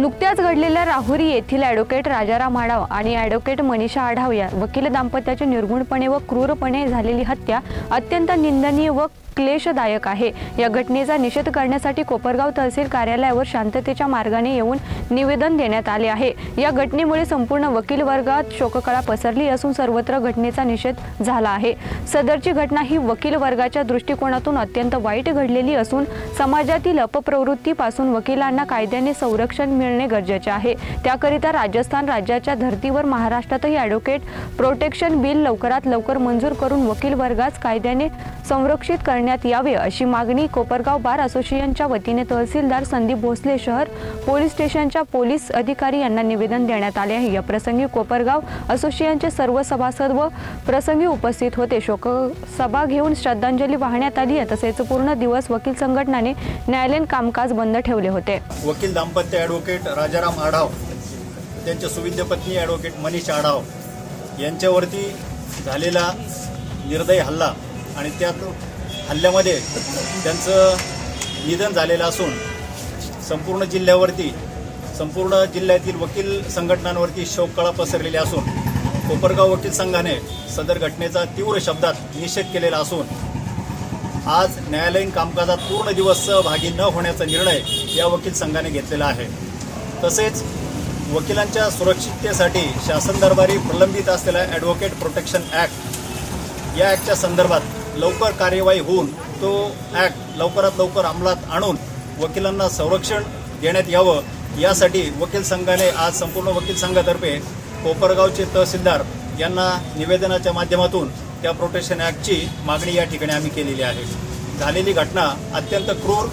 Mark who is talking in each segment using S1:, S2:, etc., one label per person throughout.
S1: नुकत्याच घडलेल्या राहुरी येथील ॲडव्होकेट राजाराम आढाव आणि ॲडव्होकेट मनीषा आढाव या वकील दाम्पत्याची निर्गुणपणे व क्रूरपणे झालेली हत्या अत्यंत निंदनीय व क्लेशदायक आहे. या घटनेचा निषेध करण्यासाठी कोपरगाव तहसील कार्यालयावर शांततेच्या मार्गाने येऊन निवेदन देण्यात आले आहे. या घटनेमुळे संपूर्ण वकील वर्गात शोककळा पसरली असून सर्वत्र घटनेचा निषेध झाला आहे. सदरची घटना ही वकील वर्गाच्या दृष्टिकोनातून अत्यंत वाईट घडलेली असून समाजातील अपप्रवृत्तीपासून वकिलांना कायद्याने संरक्षण मिळणे गरजेचे आहे. त्याकरिता राजस्थान राज्याच्या धर्तीवर महाराष्ट्रातही ॲडव्होकेट प्रोटेक्शन बिल लवकरात लवकर मंजूर करून वकील वर्गास कायद्याने संरक्षित करण्यात यावे अशी मागणी कोपरगाव बार असोसिएशनच्या वतीने तहसीलदार संदीप भोसले शहर पोलीस स्टेशनच्या पोलीस अधिकारी यांना निवेदन देण्यात आले आहे. या प्रसंगी कोपरगाव असोसिएशनचे सर्व सभासद व प्रसंगी उपस्थित होते. शोकसभा घेऊन श्रद्धांजली वाहण्यात आली आहे. तसेच पूर्ण दिवस वकील संघटनाने न्यायालयीन कामकाज बंद ठेवले होते.
S2: वकील दाम्पत्य ॲडव्होकेट राजाराम आढाव त्यांच्या सुविद्य पत्नी ॲडव्होकेट मनीष आढाव यांच्यावरती झालेला निर्दयी हल्ला आणि त्यात हल्ल्यामध्ये त्यांचं निधन झालेलं असून संपूर्ण जिल्ह्यावरती संपूर्ण जिल्ह्यातील वकील संघटनांवरती शोककळा पसरलेली असून कोपरगाव वकील संघाने सदर घटनेचा तीव्र शब्दात निषेध केलेला असून आज न्यायालयीन कामकाजात पूर्ण दिवस सहभागी न होण्याचा निर्णय या वकील संघाने घेतलेला आहे. तसेच वकिलांच्या सुरक्षिततेसाठी शासन दरबारी प्रलंबित असलेला ॲडव्होकेट प्रोटेक्शन ॲक्ट या ॲक्टच्या संदर्भात लवकर कार्यवाही होऊन तो ॲक्ट लवकरात लवकर अंमलात आणून वकिलांना संरक्षण देण्यात यावं यासाठी वकील संघाने आज संपूर्ण वकील संघातर्फे कोपरगावचे तहसीलदार यांना निवेदनाच्या माध्यमातून त्या प्रोटेक्शन ॲक्टची मागणी या ठिकाणी आम्ही केलेली आहे. झालेली घटना अत्यंत क्रूर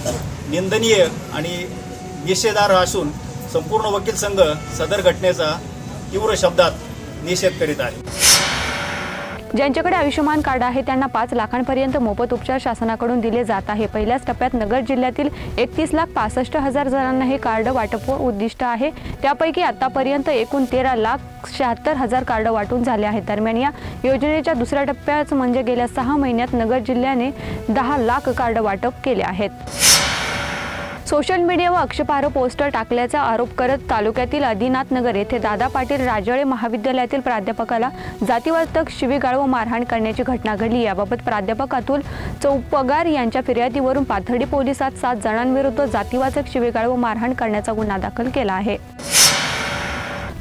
S2: निंदनीय आणि निषेधार्ह असून संपूर्ण वकील संघ सदर घटनेचा तीव्र शब्दात निषेध करीत आहे.
S1: ज्यांच्याकडे आयुष्यमान कार्ड आहे त्यांना पाच लाखांपर्यंत मोफत उपचार शासनाकडून दिले जात आहे. पहिल्याच टप्प्यात नगर जिल्ह्यातील एकतीस लाख पासष्ट हजार जणांना हे कार्ड वाटप उद्दिष्ट आहे. त्यापैकी आतापर्यंत एकूण तेरा लाख शहात्तर हजार कार्ड वाटून झाले आहेत. दरम्यान या योजनेच्या दुसऱ्या टप्प्यात म्हणजे गेल्या सहा महिन्यात नगर जिल्ह्याने दहा लाख कार्ड वाटप केले आहेत. सोशल मीडियावर आक्षेपार्ह पोस्टर टाकल्याचा आरोप करत तालुक्यातील आदिनाथ नगर येथे दादा पाटील राजळे महाविद्यालयातील प्राध्यापकाला जातीवाचक शिवीगाळ व मारहाण करण्याची घटना घडली. याबाबत प्राध्यापक अतुल चौपगार यांच्या फिर्यादीवरून पाथर्डी पोलिसात सात जणांविरुद्ध जातीवाचक शिवीगाळ व मारहाण करण्याचा गुन्हा दाखल केला आहे.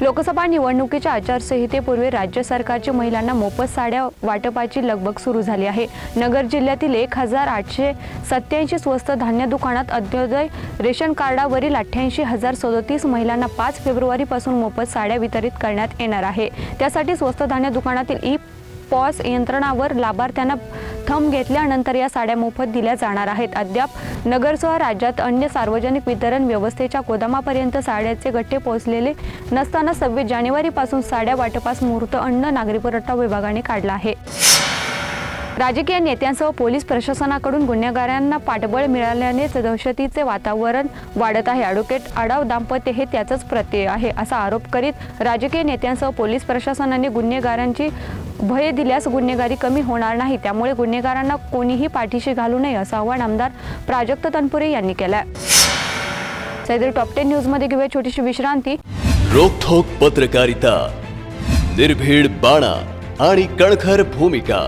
S1: लोकसभा निवडणुकीच्या आचारसंहितेपूर्वी राज्य सरकारची महिलांना मोफत साड्या वाटपाची लगबग सुरू झाली आहे. नगर जिल्ह्यातील एक हजार आठशे सत्याऐंशी स्वस्त धान्य दुकानात अंत्योदय रेशन कार्डावरील अठ्ठ्याऐंशी हजार सदोतीस महिलांना पाच फेब्रुवारीपासून मोफत साड्या वितरित करण्यात येणार आहे. त्यासाठी स्वस्त धान्य दुकानातील ई पॉस यंत्रणावर लाभार्थ्यांना थंब घेतल्यानंतर या साड्या मोफत दिल्या जाणार आहेत. अद्याप नगरसह राज्यात अन्य सार्वजनिक वितरण व्यवस्थेच्या गोदामापर्यंत साड्याचे गट्टे पोहोचलेले नसताना सव्वीस जानेवारीपासून साड्या वाटपास मुहूर्त अन्न नागरी पुरवठा विभागाने काढला आहे. राजकीय नेत्यांसह पोलीस प्रशासनाकडून गुन्हेगारांना पाठबळ मिळाल्यानेच दहशतीचे वातावरण वाढत आहे. ॲडव्होकेट आडाव दाम्पत्य हे त्याचंच प्रत्यय आहे असा आरोप करीत राजकीय नेत्यांसह पोलीस प्रशासनाने गुन्हेगारांची भय दिल्यास गुन्हेगारी कमी होणार नाही. त्यामुळे गुन्हेगारांना कोणीही पाठीशी घालू नये असं आवाहन आमदार प्राजक्त तनपुरे यांनी केलं आहे सैदरी टॉप टेन न्यूजमध्ये घेऊया छोटीशी विश्रांती.
S3: रोखोक पत्रकारिता निर्भीड बाणा आणि कणखर भूमिका.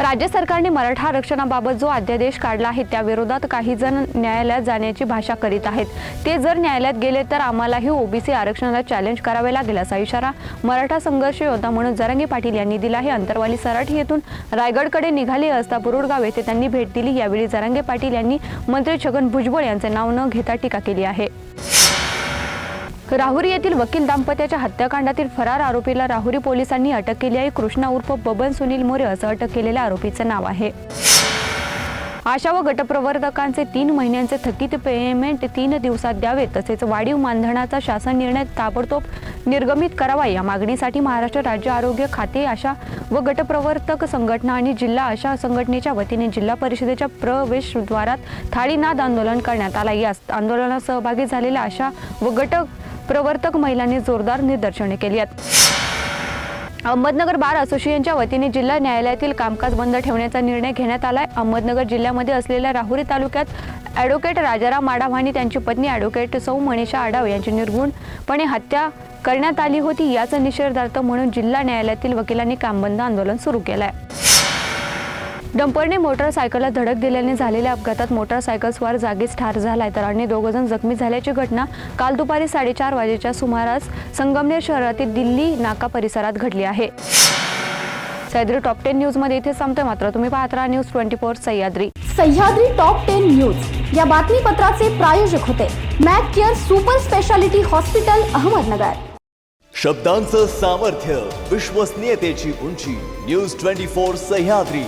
S1: राज्य सरकारने मराठा आरक्षणाबाबत जो अध्यादेश काढला आहे त्याविरोधात काही जण न्यायालयात जाण्याची भाषा करीत आहेत. ते जर न्यायालयात गेले तर आम्हालाही ओबीसी आरक्षणाला चॅलेंज करावे लागेल असा इशारा मराठा संघर्ष योद्धा म्हणून जरंगे पाटील यांनी दिला आहे. अंतरवाली सराठी येथून रायगडकडे निघाले असता बुरुडगाव येथे त्यांनी भेट दिली. यावेळी जरंगे पाटील यांनी मंत्री छगन भुजबळ यांचे नाव न घेता टीका केली आहे. राहुरी येथील वकील दाम्पत्याच्या हत्याकांडातील फरार आरोपीला राहुरी पोलिसांनी अटक केली आहे. कृष्णा उर्फ बबन सुनील मोरे असं अटक केलेल्या आरोपीचं नाव आहे. आशा व गटप्रवर्तकांचे तीन महिन्यांचे थकीत पेमेंट तीन दिवसात द्यावे तसेच वाढीव मानधनाचा शासन निर्णय ताबडतोब निर्गमित करावा या मागणीसाठी महाराष्ट्र राज्य आरोग्य खाते आशा व गटप्रवर्तक संघटना आणि जिल्हा आशा संघटनेच्या वतीने जिल्हा परिषदेच्या प्रवेशद्वारात थाळीनाद आंदोलन करण्यात आला. या आंदोलनात सहभागी झालेल्या आशा व गट प्रवर्तक महिलांनी जोरदार निदर्शने केली आहेत. अहमदनगर बार असोसिएशनच्या वतीने जिल्हा न्यायालयातील कामकाज बंद ठेवण्याचा निर्णय घेण्यात आलाय. अहमदनगर जिल्ह्यामध्ये असलेल्या राहुरी तालुक्यात ॲडव्होकेट राजाराम आढाव आणि त्यांची पत्नी ॲडव्होकेट सौ मनीषा आढाव यांची निर्गुणपणे हत्या करण्यात आली होती याचा निषेधार्थ म्हणून जिल्हा न्यायालयातील वकिलांनी कामबंद आंदोलन सुरू केलं आहे डंपरने मोटारसायकलला धडक दिल्याने झालेल्या अपघातात मोटारसायकल जागीच ठार झालाय. तर अन्य दोघंजण जखमी झाल्याची घटना काल दुपारी साडेचार वाजेच्या सुमारास संगमनेर शहरातील दिल्ली नाका परिसरात घडली आहे. सह्याद्री टॉप टेन न्यूजमध्ये इथे संपतोय मात्र. तुम्ही पाहत राहा news twenty four Sahyadri.
S4: Sahyadri top ten news. या बातमीपत्राचे प्रायोजक होते Mac care super speciality hospital Ahmednagar.
S3: शब्दांचं सामर्थ्य विश्वसनीयतेची उंची. News twenty four Sahyadri.